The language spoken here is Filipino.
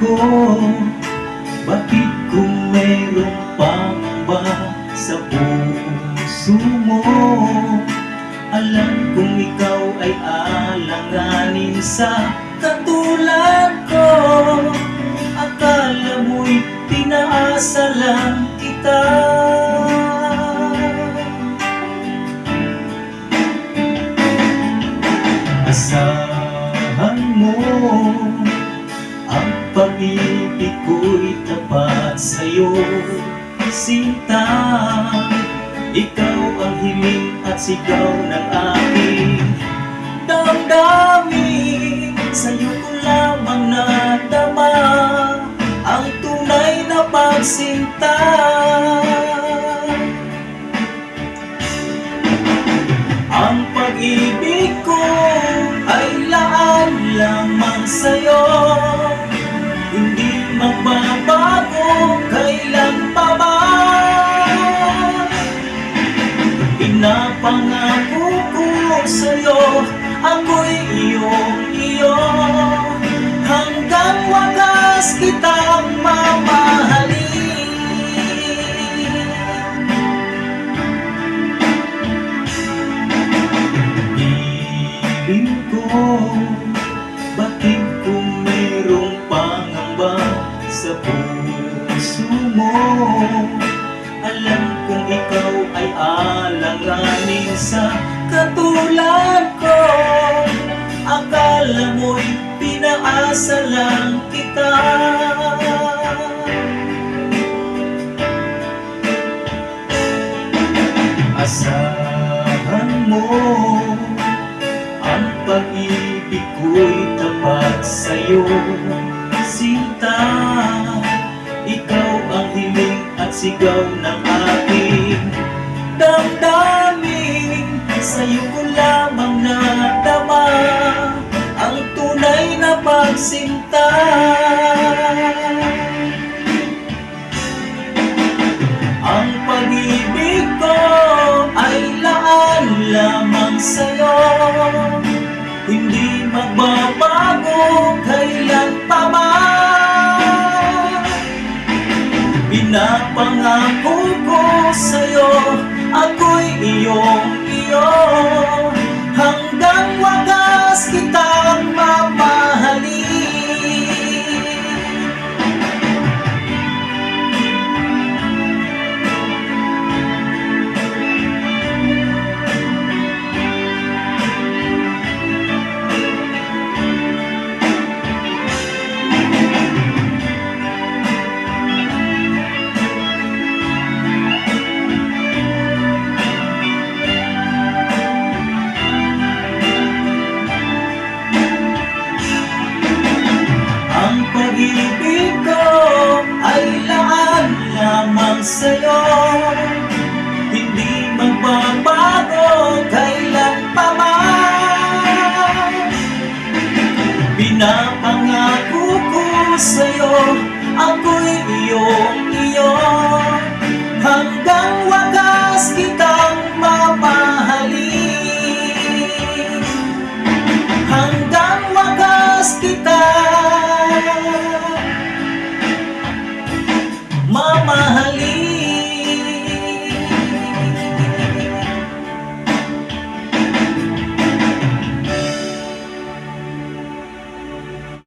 ko Bakit kung mayroong pangamba sa puso mo? Alam kong ikaw ay alanganin sa katulad ko. Akala mo'y pinaasa lang kita. Asahan mo pag-ibig ko'y tapat sa'yo Sinta. Ikaw ang hiling at sigaw ng aking Damdamin. Sa'yo ko lamang nadama Ang tunay na pagsinta Pinapangako ko sa'yo Ako'y iyong iyo. Hanggang wagas kitang mamahalin. Piling ko alanganin Sa katulad ko Akala mo'y pinaasa lang kita. Asahan mo Ang pag-ibig ko'y tapat sa'yo Sinta. Ikaw ang hiling at sigaw ng aking Damdamin Sa'yo ko lamang nadama Ang tunay na pagsinta sa'yo. Hindi magbabago kailan pa man. Pinapangako ko sa'yo Ako'y iyong iyo